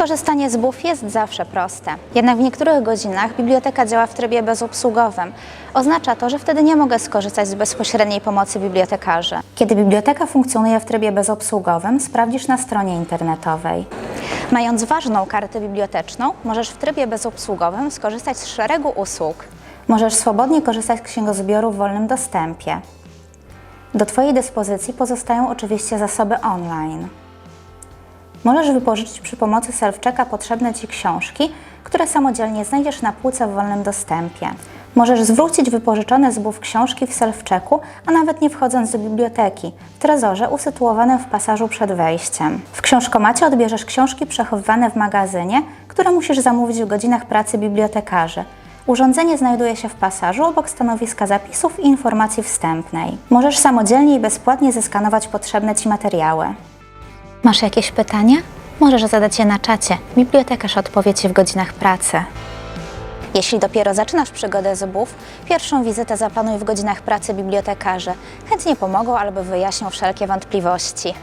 Korzystanie z BUF jest zawsze proste. Jednak w niektórych godzinach biblioteka działa w trybie bezobsługowym. Oznacza to, że wtedy nie mogę skorzystać z bezpośredniej pomocy bibliotekarzy. Kiedy biblioteka funkcjonuje w trybie bezobsługowym, sprawdzisz na stronie internetowej. Mając ważną kartę biblioteczną, możesz w trybie bezobsługowym skorzystać z szeregu usług. Możesz swobodnie korzystać z księgozbioru w wolnym dostępie. Do Twojej dyspozycji pozostają oczywiście zasoby online. Możesz wypożyczyć przy pomocy self-checka potrzebne Ci książki, które samodzielnie znajdziesz na półce w wolnym dostępie. Możesz zwrócić wypożyczone z książki w self-checku, a nawet nie wchodząc do biblioteki, w trezorze usytuowanym w pasażu przed wejściem. W książkomacie odbierzesz książki przechowywane w magazynie, które musisz zamówić w godzinach pracy bibliotekarzy. Urządzenie znajduje się w pasażu obok stanowiska zapisów i informacji wstępnej. Możesz samodzielnie i bezpłatnie zeskanować potrzebne Ci materiały. Masz jakieś pytania? Możesz zadać je na czacie. Bibliotekarz odpowie Ci w godzinach pracy. Jeśli dopiero zaczynasz przygodę z BUF, pierwszą wizytę zaplanuj w godzinach pracy bibliotekarzy. Chętnie pomogą albo wyjaśnią wszelkie wątpliwości.